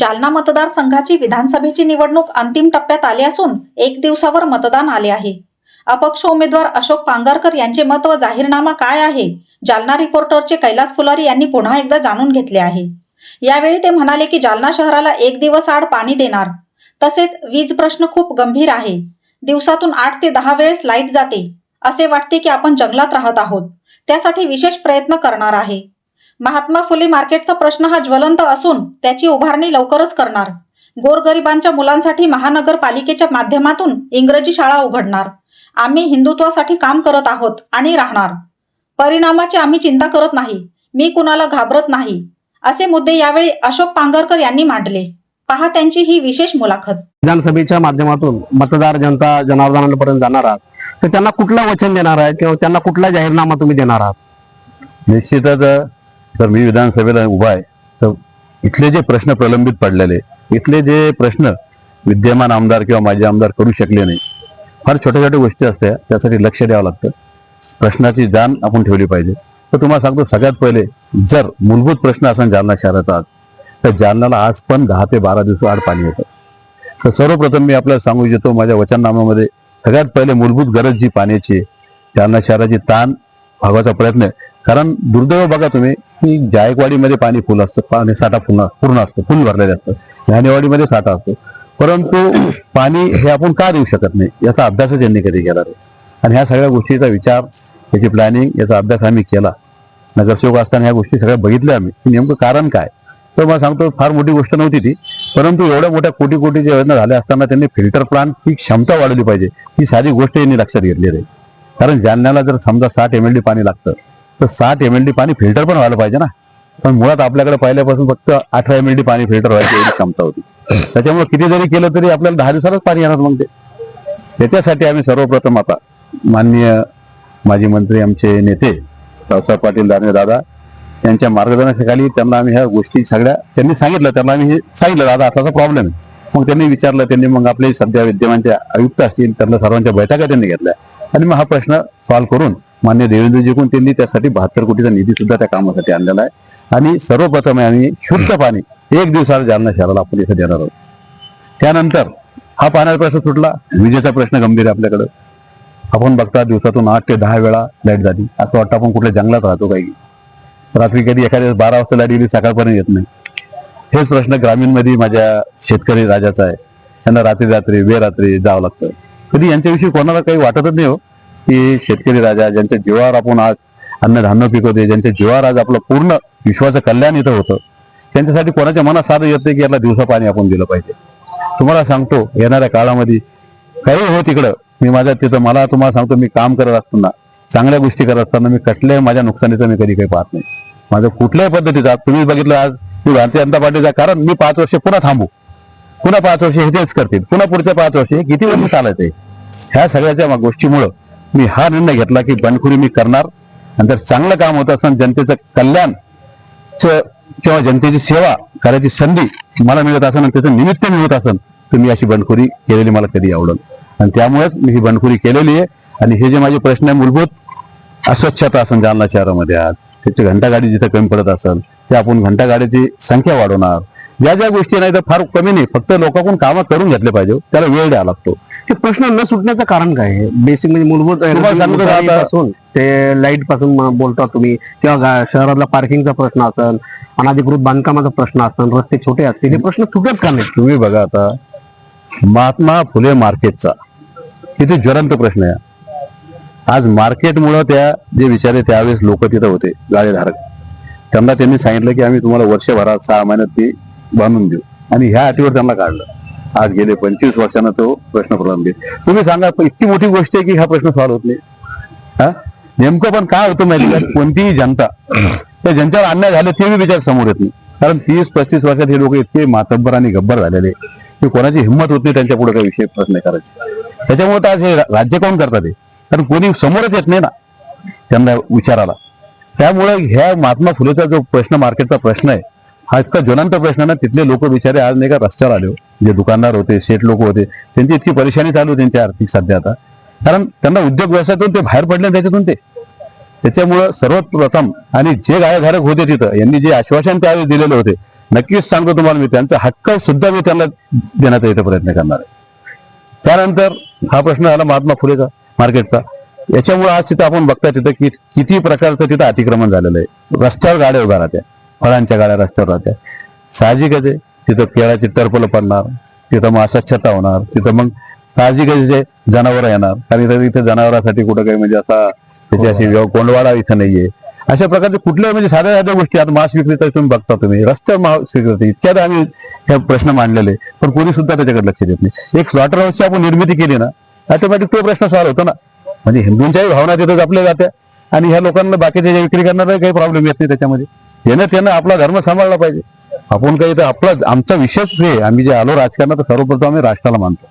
जालना मतदारसंघाची विधानसभेची निवडणूक अंतिम टप्प्यात आली असून एक दिवसावर मतदान आले आहे. अपक्ष उमेदवार अशोक पांगरकर यांचे मत व जाहीरनामा काय आहे? जालना रिपोर्टरचे कैलास फुलारी यांनी पुन्हा एकदा जाणून घेतले आहे. यावेळी ते म्हणाले की जालना शहराला एक दिवस आड पाणी देणार. तसेच वीज प्रश्न खूप गंभीर आहे. दिवसातून आठ ते दहा वेळेस लाइट जाते. असे वाटते की आपण जंगलात राहत आहोत. त्यासाठी विशेष प्रयत्न करणार आहे. महात्मा फुले मार्केटचा प्रश्न हा ज्वलंत असून त्याची उभारणी लवकरच करणार. गोरगरिबांच्या मुलांसाठी महानगरपालिकेच्या माध्यमातून इंग्रजी शाळा उघडणार. आम्ही हिंदुत्वासाठी काम करत आहोत आणि राहणार. परिणामाची आम्ही चिंता करत नाही. मी कुणाला घाबरत नाही. असे मुद्दे यावेळी अशोक पांगरकर यांनी मांडले. पहा त्यांची ही विशेष मुलाखत. विधानसभेच्या माध्यमातून मतदार जनता जनार्दनापर्यंत जाणार आहात. तर त्यांना कुठलं वचन देणार आहे किंवा त्यांना कुठला जाहीरनामा तुम्ही देणार आहात? निश्चितच तर मी विधानसभेला उभा आहे. तर इथले जे प्रश्न प्रलंबित पडलेले इथले जे प्रश्न विद्यमान आमदार किंवा माजी आमदार करू शकले नाही फार छोट्या छोट्या गोष्टी असत्या त्यासाठी लक्ष द्यावं लागतं. प्रश्नाची जाण आपण ठेवली पाहिजे. तर तुम्हाला सांगतो सगळ्यात पहिले जर मूलभूत प्रश्न असेल जालना शहराचा आज तर जालनाला आज पण दहा ते बारा दिवस आड पाणी येतं. तर सर्वप्रथम मी आपल्याला सांगू इच्छितो माझ्या वचननाम्यामध्ये सगळ्यात पहिले मूलभूत गरज जी पाण्याची जालना शहराची ताण भागवायचा प्रयत्न आहे. कारण दुर्दैव बघा तुम्ही की जायकवाडीमध्ये पाणी फुल असतं पाणी साठा पूर्ण पूर्ण असतं फुल भरलेले असतं न्यानेवाडीमध्ये साठा असतो. परंतु पाणी हे आपण का देऊ शकत नाही याचा अभ्यासच त्यांनी कधी केला नाही. आणि ह्या सगळ्या गोष्टीचा विचार याची प्लॅनिंग याचा अभ्यास आम्ही केला. नगरसेवक असताना ह्या गोष्टी सगळ्या बघितल्या आम्ही. की नेमकं कारण काय? तर मला सांगतो फार मोठी गोष्ट नव्हती ती. परंतु एवढ्या मोठ्या कोटी कोटीच्या योजना झाल्या असताना त्यांनी फिल्टर प्लांट ही क्षमता वाढवली पाहिजे. ही सारी गोष्ट यांनी लक्षात घेतली आहे. कारण जालन्याला जर समजा साठ एम एल डी पाणी लागतं तर साठ एम एल डी पाणी फिल्टर पण व्हायला पाहिजे ना. पण मुळात आपल्याकडे पहिल्यापासून फक्त अठरा एम एल डी पाणी फिल्टर व्हायची एवढी क्षमता होती. त्याच्यामुळे किती जरी केलं तरी आपल्याला दहा दिवसातच पाणी येणार मग ते. त्याच्यासाठी आम्ही सर्वप्रथम आता माननीय माजी मंत्री आमचे नेते रावसाहेब पाटील दाने दादा यांच्या मार्गदर्शनाखाली त्यांना आम्ही ह्या गोष्टी सगळ्या त्यांनी सांगितलं त्यांना आम्ही हे सांगितलं दादा असा प्रॉब्लेम आहे. मग त्यांनी विचारलं त्यांनी मग आपले सध्या विद्यमानच्या आयुक्त असतील त्यांना सर्वांच्या बैठका त्यांनी घेतल्या. आणि मग हा प्रश्न सॉल्व्ह करून मान्य देवेंद्रजीकडून त्यांनी त्यासाठी बहात्तर कोटीचा निधी सुद्धा त्या कामासाठी आणलेला आहे. आणि सर्वप्रथम आहे आम्ही शुद्ध पाणी एक दिवसाला जालना शहराला आपण इथं देणार आहोत. त्यानंतर हा पाण्याचा प्रश्न सुटला. विजेचा प्रश्न गंभीर आहे आपल्याकडं. आपण बघता दिवसातून आठ ते दहा वेळा लाइट झाली. असं वाटतं आपण कुठल्या जंगलात राहतो काही. रात्री कधी एखाद्या बारा वाजता लाइट गेली सकाळपर्यंत येत नाही. हेच प्रश्न ग्रामीणमध्ये माझ्या शेतकरी राजाचा आहे. त्यांना रात्री रात्री वेरात्री जावं लागतं. कधी यांच्याविषयी कोणाला काही वाटतच नाही हो. की शेतकरी राजा ज्यांच्या जीवावर आपण आज अन्नधान्य पिकवते ज्यांच्या जीवावर आज आपलं पूर्ण विश्वाचं कल्याण इथं होतं त्यांच्यासाठी कोणाच्या मनात साधं येत नाही की याला दिवसा पाणी आपण दिलं पाहिजे. तुम्हाला सांगतो येणाऱ्या काळामध्ये काही हो तिकडं. मी माझ्या तिथं मला तुम्हाला सांगतो मी काम करत असताना चांगल्या गोष्टी करत असताना मी कुठल्याही माझ्या नुकसानीचं मी कधी काही पाहत नाही. माझं कुठल्याही पद्धतीचा तुम्ही बघितलं आज मी भारतीय जनता पार्टीचा कारण मी पाच वर्ष पुन्हा थांबू. पुन्हा पाच वर्ष हे तेच करतील. पुन्हा पुढच्या पाच वर्ष किती वर्ष चालत? आहे ह्या सगळ्याच्या गोष्टीमुळं मी हा निर्णय घेतला की बंडखोरी मी करणार. नंतर चांगलं काम होत असताना जनतेचं कल्याण च- किंवा जनतेची सेवा करायची संधी मला मिळत असेल आणि त्याचं निमित्त मिळत असेल तर मी अशी बंडखोरी केलेली मला कधी आवडेल आणि त्यामुळेच मी ही बंडखोरी केलेली आहे. आणि हे जे माझे प्रश्न आहे मूलभूत अस्वच्छता असेल जालना शहरामध्ये आज त्याची घंटागाडी जिथे कमी पडत असेल ते आपण घंटागाडीची संख्या वाढवणार. ज्या ज्या गोष्टी नाही तर फार कमी नाही. फक्त लोकांकडून कामं करून घेतले पाहिजे त्याला वेळ द्यावा लागतो. ते प्रश्न न सुटण्याचं कारण काय आहे? बेसिक म्हणजे मूलभूत ते लाइटपासून बोलता तुम्ही. किंवा शहरातला पार्किंगचा प्रश्न असेल अनाधिकृत बांधकामाचा प्रश्न असेल रस्ते छोटे असतील हे प्रश्न सुटत का नाही तुम्ही बघा आता महात्मा फुले मार्केटचा. किती ज्वलंत प्रश्न आहे. आज मार्केटमुळं त्या जे विचारे त्यावेळेस लोक तिथं होते गाळेधारक त्यांना त्यांनी सांगितलं की आम्ही तुम्हाला वर्षभरात सहा महिन्यात ती बांधून देऊ आणि ह्या अटीवर त्यांना काढलं. आज गेले पंचवीस वर्षानं तो प्रश्न प्रलंबित. तुम्ही सांगा पण इतकी मोठी गोष्ट आहे की हा प्रश्न सॉल्व्ह होत नाही. हा? नेमकं पण काय होतं माहिती का? कोणतीही जनता त्या ज्यांच्यावर अन्याय झाले ते विचार समोर येत नाही. कारण तीस पस्तीस वर्षात हे लोक इतके मातब्बर आणि गब्बर झालेले की कोणाची हिंमत होत नाही त्यांच्या पुढे काही विषय प्रश्न करायचे. त्याच्यामुळे तर आज हे राज्य कोण करतात हे? कारण कोणी समोरच येत नाही ना त्यांना विचाराला त्यामुळे ह्या महात्मा फुलेचा जो प्रश्न मार्केटचा प्रश्न आहे हा इतका ज्वलंत प्रश्न ना तिथले लोक बिचारे आज नाही का रस्त्यावर आले हो. जे दुकानदार होते शेठ लोक होते त्यांची इतकी परेशानी चालू त्यांची आर्थिक सध्या आता. कारण त्यांना उद्योग व्यवसायातून ते बाहेर पडले त्याच्यातून ते. त्याच्यामुळं सर्वप्रथम आणि जे गायधारक होते तिथं यांनी जे आश्वासन त्यावेळी दिलेले होते नक्कीच सांगतो तुम्हाला मी त्यांचा हक्क सुद्धा मी त्यांना देण्याचा इथं प्रयत्न करणार आहे. त्यानंतर हा प्रश्न आला महात्मा फुलेचा मार्केटचा. याच्यामुळे आज तिथं आपण बघता तिथं की किती प्रकारचं तिथं अतिक्रमण झालेलं आहे. रस्त्यावर गाड्या उभ्या राहत्या. फळांच्या गाड्या रस्त्यावर राहत्या साहजिकच आहे तिथं केळाची टरपलं पडणार तिथं मग छता होणार तिथं मग साहजिकच जे जनावर येणार कारण इथं जनावरांसाठी कुठं काही म्हणजे असा त्याची अशी कोंडवाडा इथं नाहीये. अशा प्रकारचे कुठल्या म्हणजे साध्या साध्या गोष्टी आता मांस विक्रेता तुम्ही बघता तुम्ही. रस्त्यावर मास विक्रेते इतक्यात आम्ही हे प्रश्न मांडलेले पण कोणी सुद्धा त्याच्याकडे लक्ष देत नाही. एक स्लॉटर हाऊसची आपण निर्मिती केली ना ऑटोमॅटिक तो प्रश्न सॉल्व्ह होतो ना. म्हणजे हिंदूंच्याही भावना तिथं जपल्या जात्या. आणि ह्या लोकांना बाकीच्या विक्री करणारा काही प्रॉब्लेम येत नाही त्याच्यामध्ये. यानं त्यानं आपला धर्म सांभाळला पाहिजे. आपण काही तर आपला आमचा विषयच हे आम्ही जे आलो राजकारणात सर्वप्रथम आम्ही राष्ट्राला मानतो.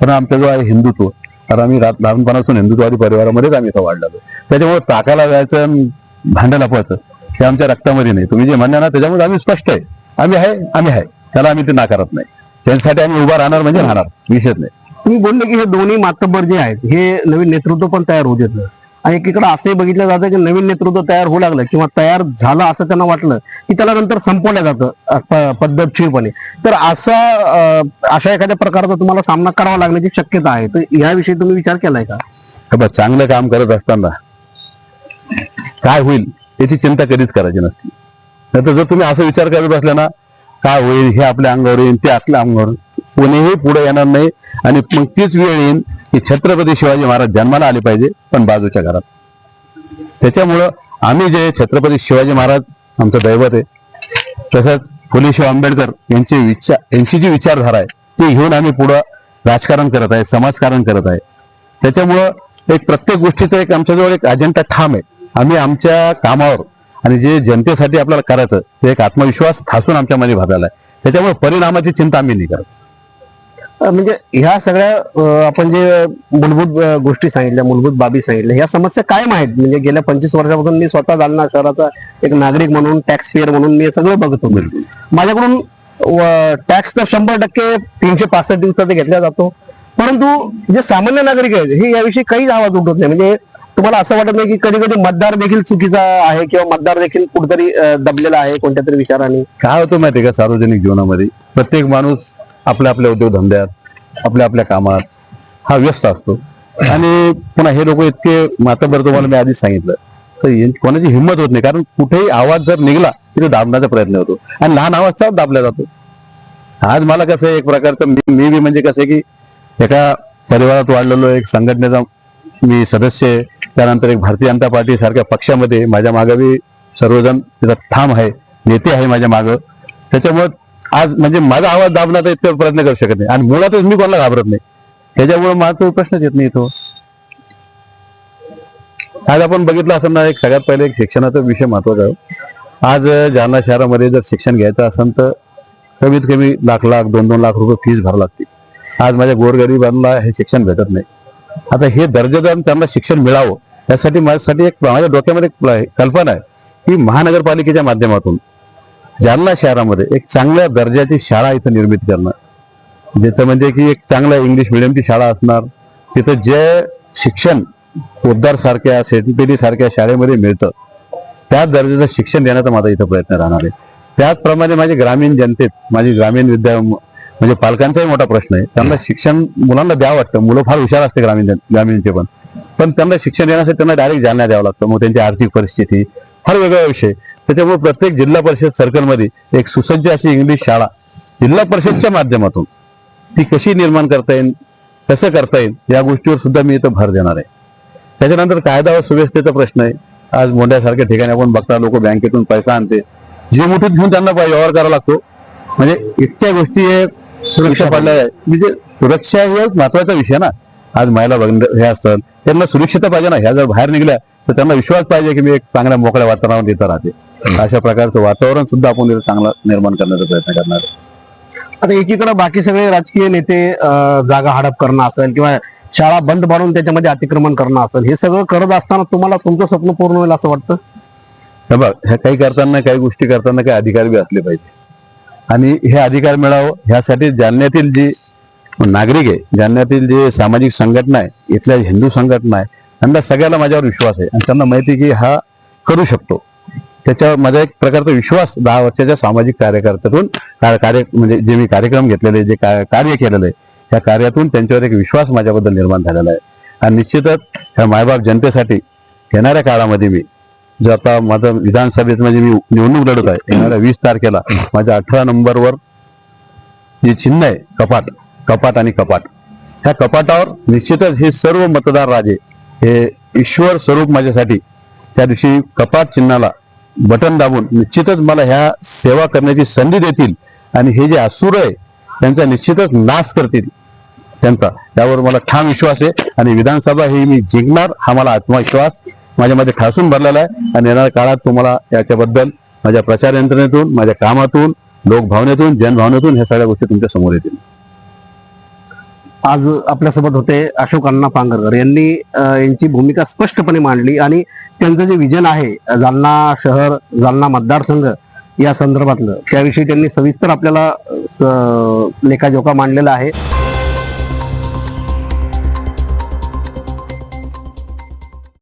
पण आमचा जो आहे हिंदुत्व तर आम्ही लहानपणापासून हिंदुत्वादी परिवारामध्येच आम्ही इथं वाढलेलो त्याच्यामुळे टाकायला जायचं आणि भांडं लपवायचं हे आमच्या रक्तामध्ये नाही. तुम्ही जे म्हणणार ना त्याच्यामध्ये आम्ही स्पष्ट आहे. आम्ही आहे आम्ही आहे. त्याला आम्ही ते नाकारत नाही. त्यांच्यासाठी आम्ही उभा राहणार म्हणजे राहणार. विषयच नाही. तुम्ही बोलले की हे दोन्ही मातब्बर जे आहेत हे नवीन नेतृत्व पण तयार होऊ देत नाही. आणि एकीकडे असंही बघितलं जातं की नवीन नेतृत्व तयार होऊ लागलं किंवा तयार झालं असं त्यांना वाटलं की त्याला नंतर संपवलं जातं पद्धतशीरपणे. तर असा अशा एखाद्या प्रकारचा तुम्हाला सामना करावा लागण्याची शक्यता आहे. तर याविषयी तुम्ही विचार केलाय का? हे चांगलं काम करत असताना काय होईल याची चिंता कधीच करायची नसती. नाहीतर जर तुम्ही असं विचार करत असला ना काय होईल हे आपल्या अंगावर येईल ते आपल्या अंगावर कोणीही पुढे येणार नाही आणि मग तीच वेळ येईल की छत्रपती शिवाजी महाराज जन्माला आले पाहिजे पण बाजूच्या घरात. त्याच्यामुळं आम्ही जे छत्रपती शिवाजी महाराज आमचं दैवत आहे तसंच फुले शिव आंबेडकर यांची विचार यांची जी विचारधारा आहे ती घेऊन आम्ही पुढं राजकारण करत आहे समाजकारण करत आहे. त्याच्यामुळं एक प्रत्येक गोष्टीचं एक आमच्याजवळ एक अजेंडा ठाम आहे. आम्ही आमच्या कामावर आणि जे जनतेसाठी आपल्याला करायचं ते एक आत्मविश्वास ठासून आमच्यामध्ये भरलेला आहे. त्याच्यामुळे परिणामाची चिंता आम्ही नाही करत. म्हणजे ह्या सगळ्या आपण जे मूलभूत गोष्टी सांगितल्या मूलभूत बाबी सांगितल्या ह्या समस्या कायम आहेत म्हणजे गेल्या पंचवीस वर्षापासून मी स्वतः जालना शहराचा एक नागरिक म्हणून टॅक्स पेअर म्हणून मी सगळं बघतो. माझ्याकडून टॅक्स तर शंभर टक्के तीनशे पासष्ट दिवसाचा घेतला जातो. परंतु जे सामान्य नागरिक आहेत हे याविषयी काहीच आवाज उठवत नाही. म्हणजे तुम्हाला असं वाटत नाही की कधी कधी मतदार देखील चुकीचा आहे किंवा मतदार देखील कुठेतरी दबलेला आहे कोणत्या तरी विचाराने? काय होतं माहिती का सार्वजनिक जीवनामध्ये? प्रत्येक माणूस आपल्या आपल्या उद्योगधंद्यात आपल्या आपल्या कामात हा व्यस्त असतो. आणि पुन्हा हे लोक इतके मातबर तुम्हाला मी आधीच सांगितलं. तर कोणाची हिंमत होत नाही. कारण कुठेही आवाज जर निघला तिथे दाबण्याचा प्रयत्न होतो. आणि लहान आवाजचा दाबला जातो. आज मला कसं आहे एक प्रकारचं मी मी बी म्हणजे कसं आहे की एका परिवारात वाढलेलो एक संघटनेचा मी सदस्य आहे. त्यानंतर एक भारतीय जनता पार्टी सारख्या पक्षामध्ये माझ्या मागं बी सर्वजण तिथं ठाम आहे नेते आहे माझ्या मागं. त्याच्यामुळे आज म्हणजे माझा आवाज दाबला तर इतका प्रयत्न करू शकत नाही. आणि मुळातच मी कोणाला घाबरत नाही. त्याच्यामुळे माझा तो प्रश्नच येत नाही तो. आज आपण बघितलं असं ना एक सगळ्यात पहिले एक शिक्षणाचा विषय महत्त्वाचा आहे. आज जालना शहरामध्ये जर शिक्षण घ्यायचं असेल तर कमीत कमी लाख लाख दोन दोन लाख रुपये फीस भरावं लागते. आज माझ्या गोरगरिबांना हे शिक्षण भेटत नाही. आता हे दर्जेदार त्यांना शिक्षण मिळावं यासाठी माझ्यासाठी एक माझ्या डोक्यामध्ये एक कल्पना आहे की महानगरपालिकेच्या माध्यमातून जालना शहरामध्ये एक चांगल्या दर्जाची शाळा इथं निर्मित करणं. ज्याचं म्हणजे की एक चांगल्या इंग्लिश मिडियमची शाळा असणार. तिथं जे शिक्षण पोद्दार सारख्या सेंटेरी सारख्या शाळेमध्ये मिळतं त्या दर्जाचं शिक्षण देण्याचा माझा इथं प्रयत्न राहणार आहे. त्याचप्रमाणे माझे ग्रामीण जनतेत माझी ग्रामीण विद्या म्हणजे पालकांचाही मोठा प्रश्न आहे. त्यांना शिक्षण मुलांना द्यावं वाटतं. मुलं फार हुशार असते ग्रामीण जन- ग्रामीणचे पण. पण त्यांना शिक्षण देण्यासाठी त्यांना डायरेक्ट जालना द्यावं लागतं. मग त्यांची आर्थिक परिस्थिती फार वेगळा विषय. त्याच्यामुळे प्रत्येक जिल्हा परिषद सर्कलमध्ये एक सुसज्ज अशी इंग्लिश शाळा जिल्हा परिषदच्या माध्यमातून ती कशी निर्माण करता येईल कसं करता येईल या गोष्टीवर सुद्धा मी इथं भर देणार आहे. त्याच्यानंतर कायदा व सुव्यवस्थेचा प्रश्न आहे. आज मोठ्यासारख्या ठिकाणी आपण बघता लोक बँकेतून पैसा आणते. जे मुठीत घेऊन त्यांना व्यवहार करावा लागतो. म्हणजे इतक्या गोष्टी हे सुरक्षा पडल्या. म्हणजे सुरक्षा हे महत्त्वाचा विषय ना. आज महिला बंद हे असतात. त्यांना सुरक्षितता पाहिजे ना. ह्या जर बाहेर निघल्या तर त्यांना विश्वास पाहिजे की मी एक चांगल्या मोकळ्या वातावरणात इथं राहते. अशा प्रकारचं वातावरण सुद्धा आपण चांगलं निर्माण करण्याचा प्रयत्न करणार. आता एकीकडे बाकी सगळे राजकीय नेते जागा हडप करणं असेल किंवा शाळा बंद पाडून त्याच्यामध्ये अतिक्रमण करणं असेल हे सगळं करत असताना तुम्हाला तुमचं स्वप्न पूर्ण होईल असं वाटतं? हे बघ ह्या काही करताना काही गोष्टी करताना काही अधिकार बी असले पाहिजे. आणि हे अधिकार मिळावं ह्यासाठी जालन्यातील जी नागरिक आहे जालन्यातील जे सामाजिक संघटना आहे इथल्या हिंदू संघटना आहे त्यांना सगळ्याला माझ्यावर विश्वास आहे. आणि त्यांना माहिती आहे की हा करू शकतो. त्याच्यावर माझा एक प्रकारचा विश्वास दहा वर्षाच्या सामाजिक कार्यकर्त्यातून कार्य म्हणजे जे मी कार्यक्रम घेतलेले जे कार्य केलेलं आहे त्या कार्यातून त्यांच्यावर एक विश्वास माझ्याबद्दल निर्माण झालेला आहे. आणि निश्चितच ह्या मायबाप जनतेसाठी येणाऱ्या काळामध्ये मी जो आता माझं विधानसभेत म्हणजे मी निवडणूक लढत आहे येणाऱ्या वीस तारखेला माझ्या अठरा नंबरवर जे चिन्ह आहे कपाट कपाट आणि कपाट. ह्या कपाटावर निश्चितच हे सर्व मतदार राजे हे ईश्वर स्वरूप माझ्यासाठी त्या दिवशी कपाट चिन्हाला बटन दाबून निश्चितच मला ह्या सेवा करण्याची संधी देतील आणि हे जे असुर आहे त्यांचा निश्चितच नाश करतील. त्यांचा. त्यावर मला ठाम विश्वास आहे आणि विधानसभा हे मी जिंकणार हा मला आत्मविश्वास माझ्यामध्ये ठासून भरलेला आहे आणि येणाऱ्या काळात तुम्हाला याच्याबद्दल माझ्या प्रचार यंत्रणेतून माझ्या कामातून लोकभावनेतून जनभावनेतून ह्या सगळ्या गोष्टी तुमच्यासमोर येतील. आज आपल्यासोबत होते अशोक अण्णा पांगरकर. यांनी यांची भूमिका स्पष्टपणे मांडली आणि त्यांचं जे विजन आहे जालना शहर जालना मतदारसंघ या संदर्भातलं त्याविषयी त्यांनी सविस्तर आपल्याला लेखाजोखा मांडलेला आहे.